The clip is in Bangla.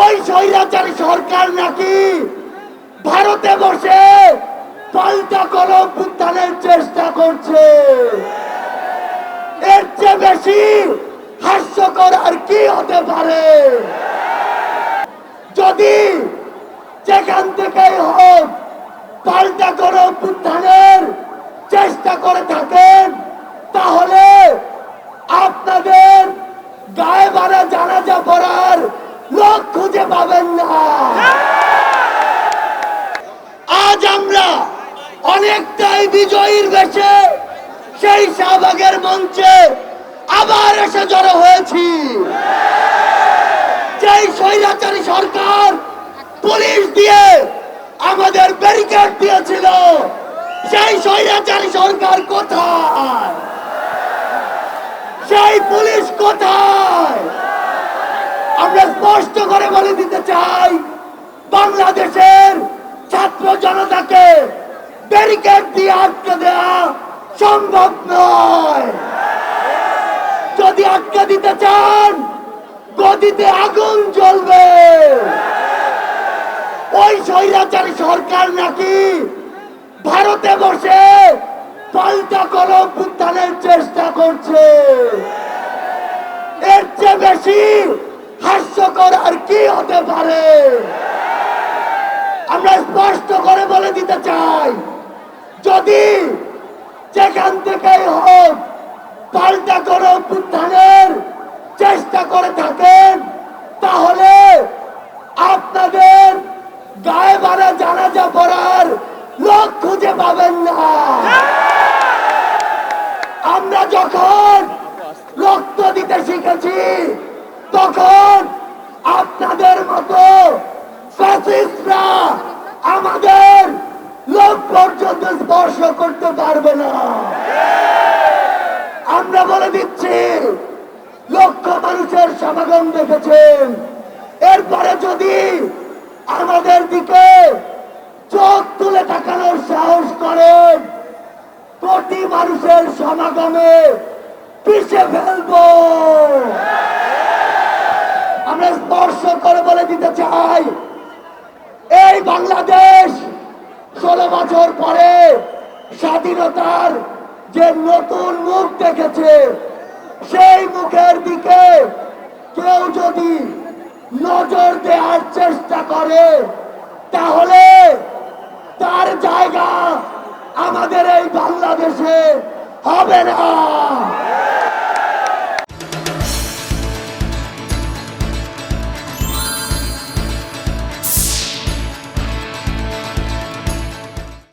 ওই স্বৈরাচারী সরকার নাকি ভারতে বসে পাল্টা কলম উত্থানের চেষ্টা করছে। এর চেয়ে বেশি হাস্যকর আর কি হতে পারে? যদি যেখান থেকেই হোক পাল্টা করে উত্থানের চেষ্টা করে থাকেন, তাহলে আপনাদের গায়ে বাড়া জানাজা পড়ার লোক খুঁজে পাবেন না আজ আমরা অনেকটাই বিজয়ীর বেশে সেই শাহবাগের মঞ্চে আবার এসে জড়ো হয়েছি। যেই স্বৈরাচারী সরকার পুলিশ দিয়ে আমাদের ব্যারিকেড দিয়েছিল, সেই স্বৈরাচারী সরকার কোথায়? সেই পুলিশ কোথায়? আমরা স্পষ্ট করে বলে দিতে চাই, বাংলাদেশের জনতাকে ব্যারিকেড দিয়ে আটকে দেওয়া সম্ভব নয়। যদি আটকে দিতে চান, গদিতে আগুন জ্বলবে। ওই স্বৈরাচারী সরকার নাকি ভারতে বসে পাল্টা কলম উত্থানের চেষ্টা করছে। এর চেয়ে বেশি হাস্যকর আর কি হতে পারে? আমরা স্পষ্ট করে বলে দিতে চাই, যদি যেখান থেকেই হোক পাল্টা করে উত্থানের চেষ্টা করে থাকেন, তাহলে আপনাদের গায়ে বাড়া জানাজা পড়ার লোক খুঁজে পাবেন না। আমরা যখন রক্ত দিতে শিখেছি, তখন আপনাদের মতো ফ্যাসিস্টরা আমাদের লোক পর্যন্ত স্পর্শ করতে পারবে না। আমরা বলে দিচ্ছি, লক্ষ মানুষের সমাগম দেখেছেন এরপরে যদি আমাদের দিকে চোখ তুলে তাকানোর সাহস করেন কোটি মানুষের সমাগমে পিছে ফেলব। আমরা স্পর্শ করে বলে দিতে চাই এই বাংলাদেশ ষোলো বছর পরে স্বাধীনতার যে নতুন মুখ দেখেছে, সেই মুখের দিকে কেউ যদি নজর দেওয়ার চেষ্টা করে, তাহলে তার জায়গা আমাদের এই বাংলাদেশে হবে না।